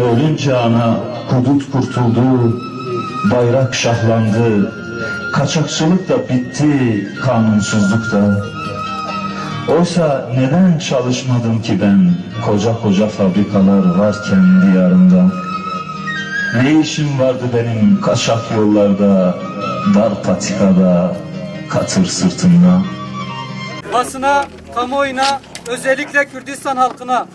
ölünce ana hudut kurtuldu, bayrak şahlandı, kaçakçılık da bitti, kanunsuzluk da. Oysa neden çalışmadım ki ben koca koca fabrikalar varken diyarımda? Ne işim vardı benim kaçak yollarda, dar patikada, katır sırtımda? basına, kamuoyuna, özellikle Kürdistan halkına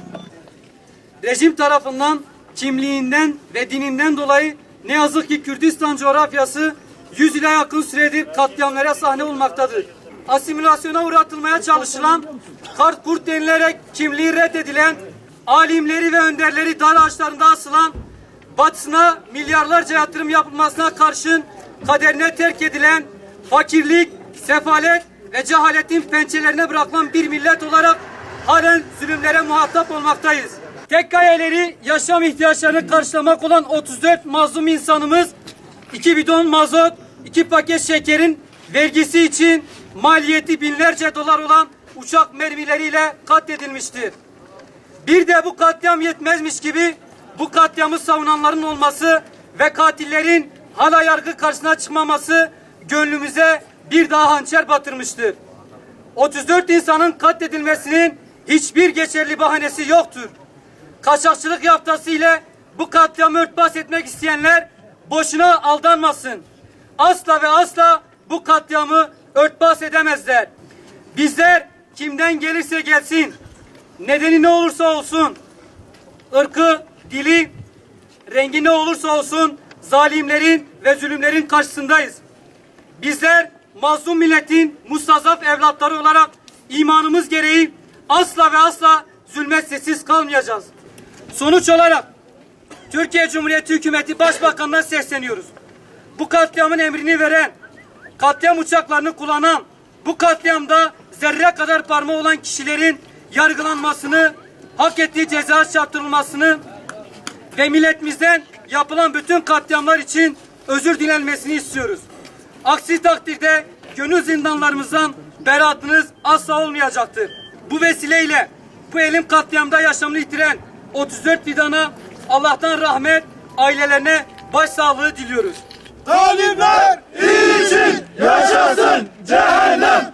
rejim tarafından kimliğinden ve dininden dolayı ne yazık ki Kürdistan coğrafyası 100 ile yakın süredir katliamlara sahne olmaktadır. Asimilasyona uğratılmaya çalışılan, kart kurt denilerek kimliği reddedilen, alimleri ve önderleri dar ağaçlarında asılan, batısına milyarlarca yatırım yapılmasına karşın kaderine terk edilen, fakirlik, sefalet ve cehaletin pençelerine bırakılan bir millet olarak halen zulümlere muhatap olmaktayız. Tek gayeleri yaşam ihtiyaçlarını karşılamak olan 34 mazlum insanımız 2 bidon mazot, 2 paket şekerin vergisi için maliyeti binlerce dolar olan uçak mermileriyle katledilmiştir. Bir de bu katliam yetmezmiş gibi bu katliamı savunanların olması ve katillerin hala yargı karşısına çıkmaması gönlümüze bir daha hançer batırmıştır. 34 insanın katledilmesinin hiçbir geçerli bahanesi yoktur. Kaçakçılık yaftası ile bu katliamı örtbas etmek isteyenler boşuna aldanmasın. Asla ve asla bu katliamı örtbas edemezler. Bizler kimden gelirse gelsin, nedeni ne olursa olsun, ırkı, dili, rengi ne olursa olsun zalimlerin ve zulümlerin karşısındayız. Bizler mazlum milletin mustazaf evlatları olarak imanımız gereği asla ve asla zulme sessiz kalmayacağız. Sonuç olarak Türkiye Cumhuriyeti Hükümeti Başbakanı'na sesleniyoruz. Bu katliamın emrini veren, katliam uçaklarını kullanan, bu katliamda zerre kadar parmağı olan kişilerin yargılanmasını, hak ettiği ceza çarptırılmasını ve milletimizden yapılan bütün katliamlar için özür dilenmesini istiyoruz. Aksi takdirde gönül zindanlarımızdan beraatınız asla olmayacaktır. Bu vesileyle bu elim katliamda yaşamını yitiren 34 fidana Allah'tan rahmet, ailelerine başsağlığı diliyoruz. Zalimler için yaşasın cehennem.